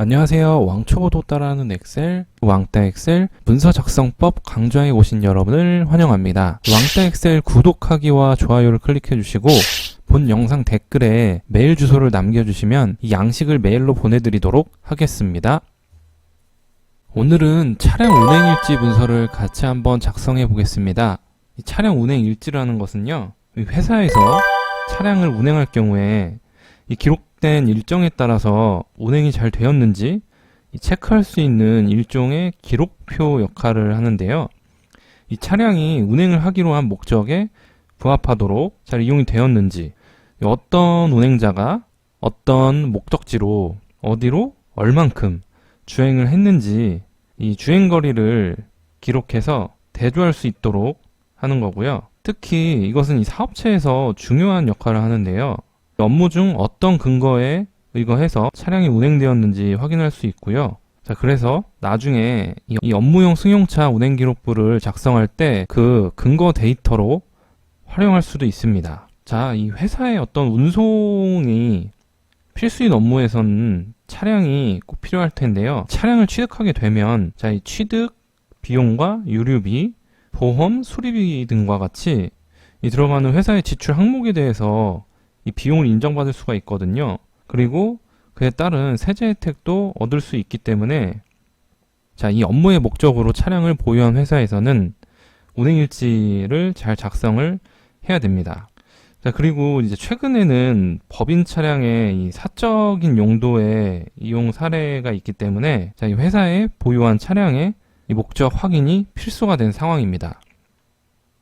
안녕하세요. 왕초보도 따라하는 엑셀, 왕따 엑셀 문서 작성법 강좌에 오신 여러분을 환영합니다. 왕따 엑셀 구독하기와 좋아요를 클릭해 주시고 본 영상 댓글에 메일 주소를 남겨주시면 이 양식을 메일로 보내드리도록 하겠습니다. 오늘은 차량 운행 일지 문서를 같이 한번 작성해 보겠습니다. 이 차량 운행 일지라는 것은요, 이 회사에서 차량을 운행할 경우에 이 기록 된 일정에 따라서 운행이 잘 되었는지 이 체크할 수 있는 일종의 기록표 역할을 하는데요. 이 차량이 운행을 하기로 한 목적에 부합하도록 잘 이용이 되었는지, 어떤 운행자가 어떤 목적지로 어디로 얼만큼 주행을 했는지 이 주행 거리를 기록해서 대조할 수 있도록 하는 거고요. 특히 이것은 이 사업체에서 중요한 역할을 하는데요. 업무 중 어떤 근거에 의거해서 차량이 운행되었는지 확인할 수 있고요. 자, 그래서 나중에 이, 이 업무용 승용차 운행 기록부를 작성할 때 그 근거 데이터로 활용할 수도 있습니다. 자, 이 회사의 어떤 운송이 필수인 업무에서는 차량이 꼭 필요할 텐데요. 차량을 취득하게 되면 자, 이 취득 비용과 유류비, 보험, 수리비 등과 같이 이 들어가는 회사의 지출 항목에 대해서 이 비용을 인정받을 수가 있거든요. 그리고 그에 따른 세제 혜택도 얻을 수 있기 때문에 자, 이 업무의 목적으로 차량을 보유한 회사에서는 운행일지를 잘 작성을 해야 됩니다. 자, 그리고 이제 최근에는 법인 차량의 이 사적인 용도의 이용 사례가 있기 때문에 자, 이 회사에 보유한 차량의 이 목적 확인이 필수가 된 상황입니다.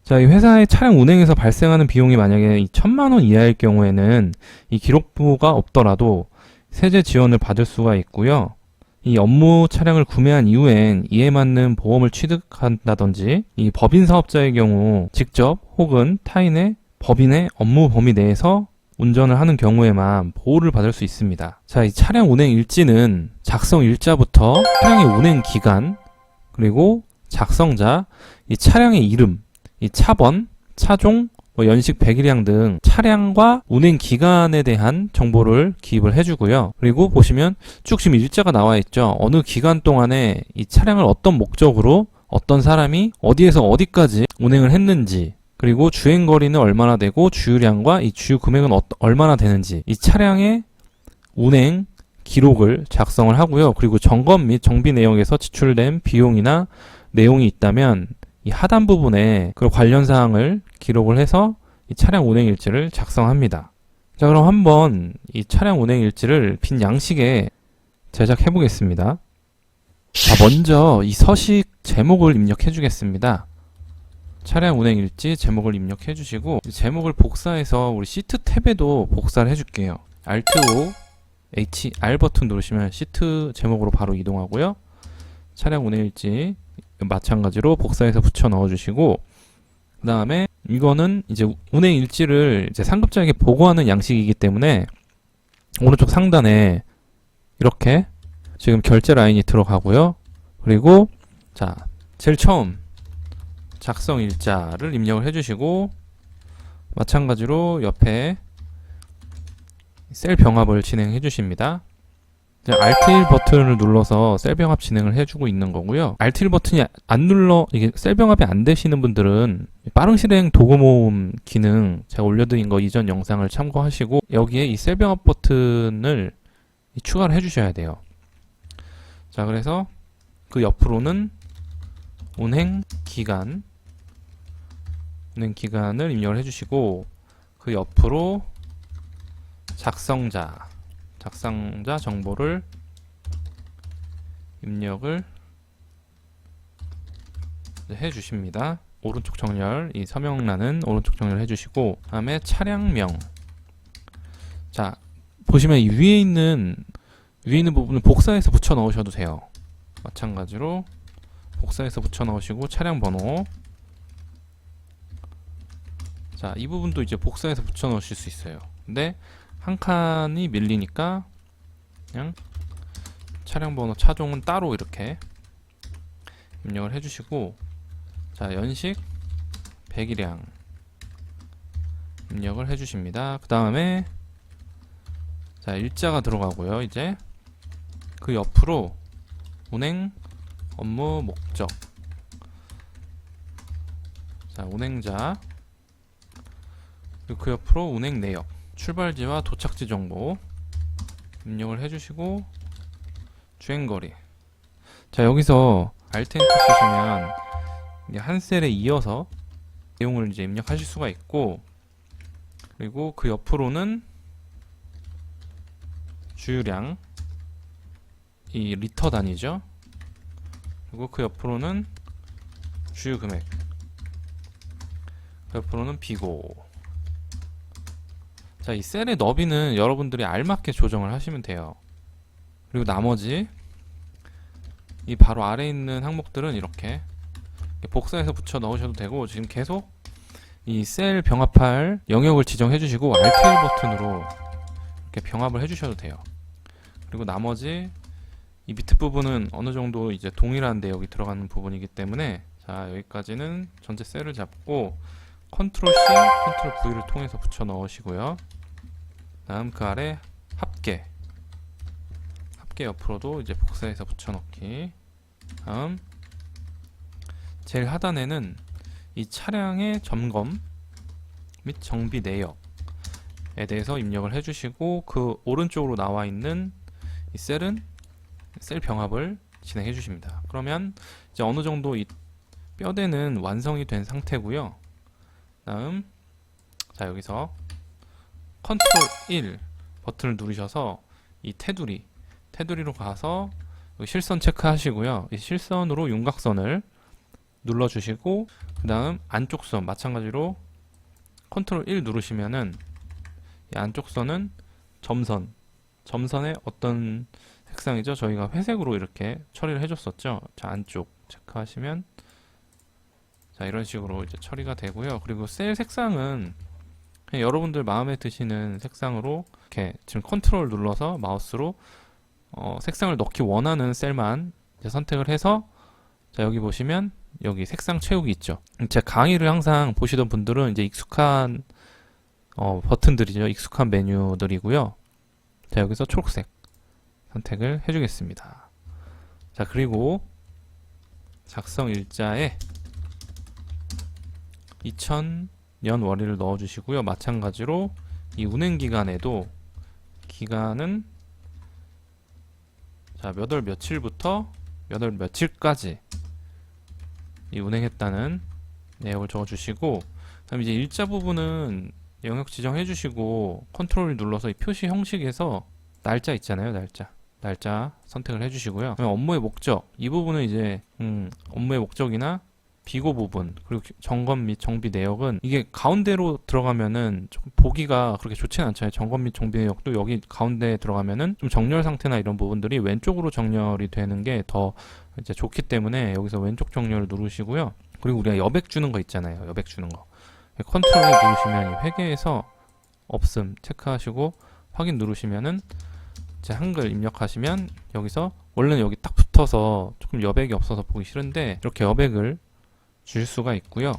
자, 이 회사의 차량 운행에서 발생하는 비용이 만약에 이 천만 원 이하일 경우에는 이 기록부가 없더라도 세제 지원을 받을 수가 있고요. 이 업무 차량을 구매한 이후엔 이에 맞는 보험을 취득한다든지 이 법인 사업자의 경우 직접 혹은 타인의 법인의 업무 범위 내에서 운전을 하는 경우에만 보호를 받을 수 있습니다. 자, 이 차량 운행 일지는 작성 일자부터 차량의 운행 기간, 그리고 작성자, 이 차량의 이름, 이 차번, 차종, 뭐 연식 배기량 등 차량과 운행 기간에 대한 정보를 기입을 해주고요. 그리고 보시면 쭉 지금 일자가 나와 있죠. 어느 기간 동안에 이 차량을 어떤 목적으로 어떤 사람이 어디에서 어디까지 운행을 했는지 그리고 주행 거리는 얼마나 되고 주유량과 이 주유 금액은 어, 얼마나 되는지 이 차량의 운행 기록을 작성을 하고요. 그리고 점검 및 정비 내용에서 지출된 비용이나 내용이 있다면 이 하단 부분에 그 관련 사항을 기록을 해서 이 차량 운행 일지를 작성합니다. 자, 그럼 한번 이 차량 운행 일지를 빈 양식에 제작해 보겠습니다. 자, 먼저 이 서식 제목을 입력해 주겠습니다. 차량 운행 일지 제목을 입력해 주시고 제목을 복사해서 우리 시트 탭에도 복사를 해 줄게요. Alt O H R 버튼 누르시면 시트 제목으로 바로 이동하고요. 차량 운행 일지 마찬가지로 복사해서 붙여 넣어 주시고 그 다음에 이거는 이제 운행 일지를 이제 상급자에게 보고하는 양식이기 때문에 오른쪽 상단에 이렇게 지금 결제 라인이 들어가고요. 그리고 자 제일 처음 작성 일자를 입력을 해주시고 마찬가지로 옆에 셀 병합을 진행해 주십니다. 이제 Alt 1 버튼을 눌러서 셀 병합 진행을 해주고 있는 거고요. Alt 1 버튼이 안 눌러 이게 셀 병합이 안 되시는 분들은 빠른 실행 도구 모음 기능 제가 올려드린 거 이전 영상을 참고하시고 여기에 이 셀 병합 버튼을 추가를 해주셔야 돼요. 자 그래서 그 옆으로는 운행 기간 운행 기간을 입력을 해주시고 그 옆으로 작성자 작성자 정보를 입력을 해 주십니다. 오른쪽 정렬, 이 서명란은 오른쪽 정렬 해 주시고, 다음에 차량명. 자, 보시면 이 위에 있는, 위에 있는 부분을 복사해서 붙여 넣으셔도 돼요. 마찬가지로, 복사해서 붙여 넣으시고, 차량 번호. 자, 이 부분도 이제 복사해서 붙여 넣으실 수 있어요. 근데, 한 칸이 밀리니까 그냥 차량 번호 차종은 따로 이렇게 입력을 해주시고 자 연식 배기량 입력을 해주십니다. 그 다음에 자 일자가 들어가고요. 이제 그 옆으로 운행 업무 목적 자 운행자 그 옆으로 운행 내역 출발지와 도착지 정보 입력을 해주시고 주행거리. 자 여기서 엔터 쓰시면 한 셀에 이어서 내용을 이제 입력하실 수가 있고 그리고 그 옆으로는 주유량 이 리터 단위죠? 그리고 그 옆으로는 주유 금액 그 옆으로는 비고 자 이 셀의 너비는 여러분들이 알맞게 조정을 하시면 돼요 그리고 나머지 이 바로 아래 있는 항목들은 이렇게 복사해서 붙여 넣으셔도 되고 지금 계속 이 셀 병합할 영역을 지정해 주시고 Alt 1 버튼으로 이렇게 병합을 해 주셔도 돼요. 그리고 나머지 이 밑에 부분은 어느 정도 이제 동일한 내역이 들어가는 부분이기 때문에 자 여기까지는 전체 셀을 잡고 컨트롤 C, 컨트롤 V를 통해서 붙여 넣으시고요. 다음 그 아래 합계 합계 옆으로도 이제 복사해서 붙여 넣기 다음 제일 하단에는 이 차량의 점검 및 정비 내역에 대해서 입력을 해주시고 그 오른쪽으로 나와 있는 이 셀은 셀 병합을 진행해 주십니다. 그러면 이제 어느 정도 이 뼈대는 완성이 된 상태고요. 다음 자 여기서 컨트롤 1 버튼을 누르셔서 이 테두리 테두리로 가서 실선 체크하시고요. 이 실선으로 윤곽선을 눌러주시고 그 다음 안쪽 선 마찬가지로 컨트롤 1 누르시면은 이 안쪽 선은 점선 점선의 어떤 색상이죠? 저희가 회색으로 이렇게 처리를 해줬었죠? 자 안쪽 체크하시면 자 이런 식으로 이제 처리가 되고요. 그리고 셀 색상은 여러분들 마음에 드시는 색상으로 이렇게 지금 컨트롤 눌러서 마우스로 어, 색상을 넣기 원하는 셀만 선택을 해서 자 여기 보시면 여기 색상 채우기 있죠. 제 강의를 항상 보시던 분들은 이제 익숙한 어, 버튼들이죠. 익숙한 메뉴들이고요. 자, 여기서 초록색 선택을 해주겠습니다. 자, 그리고 작성 일자에 2000 년 월일을 넣어주시고요. 마찬가지로 이 운행 기간에도 기간은 자, 몇 월 며칠부터 몇 월 며칠까지 이 운행했다는 내역을 적어주시고 그다음 이제 일자 부분은 영역 지정해 주시고 컨트롤 눌러서 이 표시 형식에서 날짜 있잖아요. 날짜. 날짜 선택을 해 주시고요. 그다음에 업무의 목적. 이 부분은 이제 음, 업무의 목적이나 비고 부분 그리고 점검 및 정비 내역은 이게 가운데로 들어가면은 조금 보기가 그렇게 좋지는 않잖아요. 점검 및 정비 내역도 여기 가운데에 들어가면은 좀 정렬 상태나 이런 부분들이 왼쪽으로 정렬이 되는 게 더 이제 좋기 때문에 여기서 왼쪽 정렬을 누르시고요. 그리고 우리가 여백 주는 거 있잖아요. 여백 주는 거. 컨트롤 누르시면 이 회계에서 없음 체크하시고 확인 누르시면은 이제 한글 입력하시면 여기서 원래는 여기 딱 붙어서 조금 여백이 없어서 보기 싫은데 이렇게 여백을 주실 수가 있고요.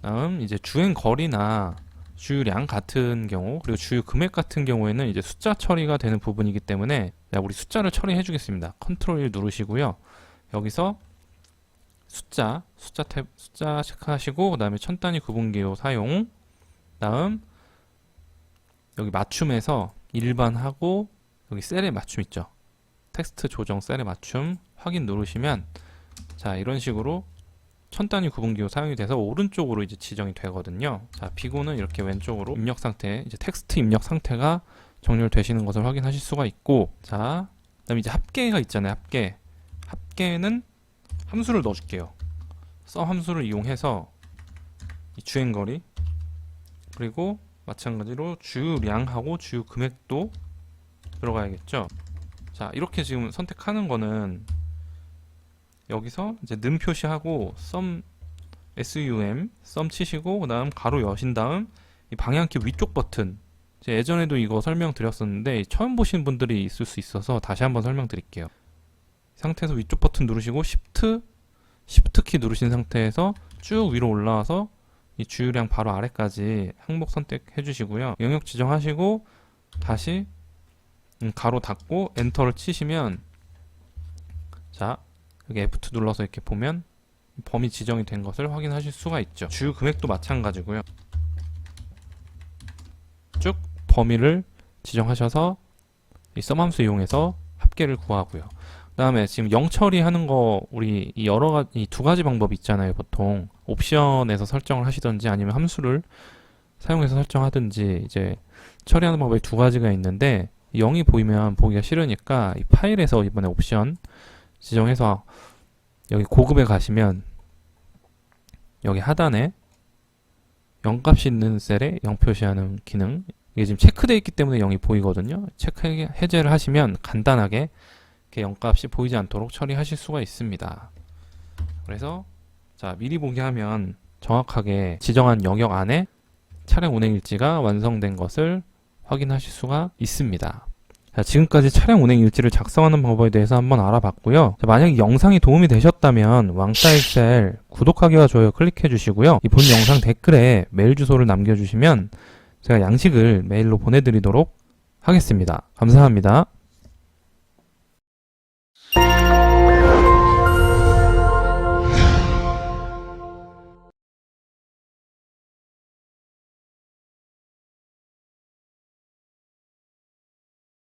다음 이제 주행 거리나 주유량 같은 경우 그리고 주유 금액 같은 경우에는 이제 숫자 처리가 되는 부분이기 때문에 자, 우리 숫자를 처리해 주겠습니다. 컨트롤 1 누르시고요. 여기서 숫자 숫자 탭 숫자 체크하시고 그다음에 천 단위 구분기호 사용 다음 여기 맞춤에서 일반하고 여기 셀에 맞춤 있죠. 텍스트 조정 셀에 맞춤 확인 누르시면 자 이런 식으로 천 단위 구분기호 사용이 돼서 오른쪽으로 이제 지정이 되거든요. 자, 비고는 이렇게 왼쪽으로 입력 상태, 이제 텍스트 입력 상태가 정렬되시는 것을 확인하실 수가 있고, 자, 그다음에 이제 합계가 있잖아요. 합계. 합계는 함수를 넣어줄게요. 썸 함수를 이용해서 이 주행거리 그리고 마찬가지로 주유량하고 주유 금액도 들어가야겠죠. 자, 이렇게 지금 선택하는 거는 여기서 이제 는 표시하고 썸 sum 썸 치시고 그다음 가로 여신 다음 이 방향키 위쪽 버튼 이제 예전에도 이거 설명드렸었는데 처음 보신 분들이 있을 수 있어서 다시 한번 설명드릴게요. 이 상태에서 위쪽 버튼 누르시고 Shift Shift 키 누르신 상태에서 쭉 위로 올라와서 이 주유량 바로 아래까지 항목 선택해 주시고요. 영역 지정하시고 다시 음, 가로 닫고 엔터를 치시면 자 여기 F2 눌러서 이렇게 보면 범위 지정이 된 것을 확인하실 수가 있죠. 주요 금액도 마찬가지고요. 쭉 범위를 지정하셔서 이 썸함수 이용해서 합계를 구하고요. 그 다음에 지금 영 처리하는 거 우리 이 여러 가지 두 가지 방법이 있잖아요. 보통 옵션에서 설정을 하시든지 아니면 함수를 사용해서 설정하든지 이제 처리하는 방법이 두 가지가 있는데 0이 보이면 보기가 싫으니까 이 파일에서 이번에 옵션 지정해서 여기 고급에 가시면 여기 하단에 0값이 있는 셀에 0 표시하는 기능 이게 지금 체크되어 있기 때문에 0이 보이거든요. 체크 해- 해제를 하시면 간단하게 이렇게 0값이 보이지 않도록 처리하실 수가 있습니다. 그래서 자 미리 보기 하면 정확하게 지정한 영역 안에 차량 운행 일지가 완성된 것을 확인하실 수가 있습니다. 자, 지금까지 차량 운행 일지를 작성하는 방법에 대해서 한번 알아봤고요. 자, 만약 에 영상이 도움이 되셨다면 왕따 엑셀 구독하기와 좋아요 클릭해 주시고요. 이 본 영상 댓글에 메일 주소를 남겨주시면 제가 양식을 메일로 보내드리도록 하겠습니다. 감사합니다.